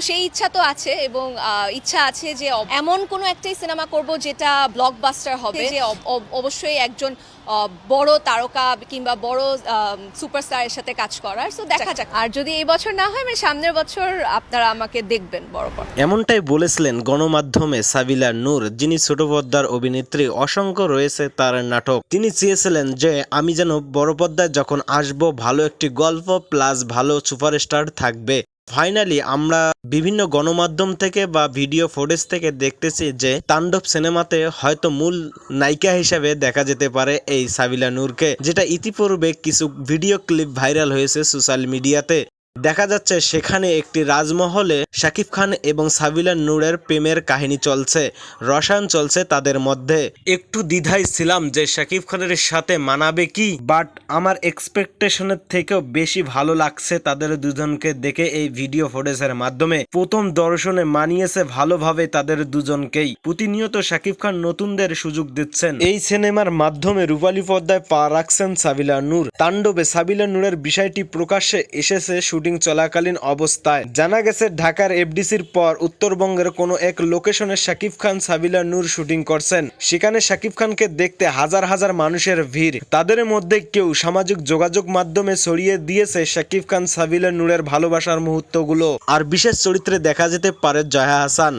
সেই ইচ্ছা তো আছে এবং ইচ্ছা আছে যে এমন কোনো একটাই সিনেমা করব যেটা ব্লকবাস্টার হবে। যে অব- অব- অবশ্যই একজন বড় তারকা কিংবা বড় সুপারস্টারের সাথে কাজ করার। সো দেখা যাক। আর যদি এই বছর না হয় মানে সামনের বছর আপনারা আমাকে দেখবেন বড় পর এমনটাই বলেছিলেন গণমাধ্যমে সাবিলা নূর যিনি ছোট পর্দার অভিনেত্রী। অসংখ্য রয়েছে তার নাটক। তিনি চেয়েছিলেন যে আমি যেন বড় পর্দায় যখন আসব ভালো একটি গল্প প্লাস ভালো সুপারস্টার থাকবে। ফাইনালি আমরা বিভিন্ন গণমাধ্যম থেকে বা ভিডিও ফুটেজ থেকে দেখতেছি যে তাণ্ডব সিনেমাতে হয়তো মূল নায়িকা হিসেবে দেখা যেতে পারে এই সাবিলা নূরকে, যেটা ইতিপূর্বে কিছু ভিডিও ক্লিপ ভাইরাল হয়েছে সোশ্যাল মিডিয়াতে দেখা যাচ্ছে সেখানে একটি রাজমহলে শাকিব খান এবং সাবিলা নূরের প্রেমের কাহিনী চলছে, রসায়ন চলছে তাদের মধ্যে। একটু দ্বিধায় ছিলাম যে শাকিব খানের সাথে মানাবে কি বাট আমার এক্সপেকটেশনের থেকেও বেশি ভালো লাগছে তাদের দুজনকে দেখে এই ভিডিও ফুটেজের মাধ্যমে। প্রথম দর্শনে মানিয়েছে ভালোভাবে তাদের দুজনকেই। প্রতিনিয়ত শাকিব খান নতুনদের সুযোগ দিচ্ছেন। এই সিনেমার মাধ্যমে রূপালী পর্দায় পা রাখছেন সাবিলা নূর। তাণ্ডবে সাবিলা নূরের বিষয়টি প্রকাশ্যে এসেছে শুটিং চলাকালীন অবস্থায়। জানা গেছে, ঢাকার এফডিসির পর উত্তরবঙ্গের কোনো এক লোকেশনে শাকিব খান, সাবিলা নূর শুটিং করছেন। সেখানে শাকিব খানকে দেখতে হাজার হাজার মানুষের ভিড়। তাদের মধ্যে কেউ সামাজিক যোগাযোগ মাধ্যমে ছড়িয়ে দিয়েছে শাকিব খান, সাবিলা নূরের ভালোবাসার মুহূর্তগুলো। আর বিশেষ চরিত্রে দেখা যেতে পারে জয়া হাসান।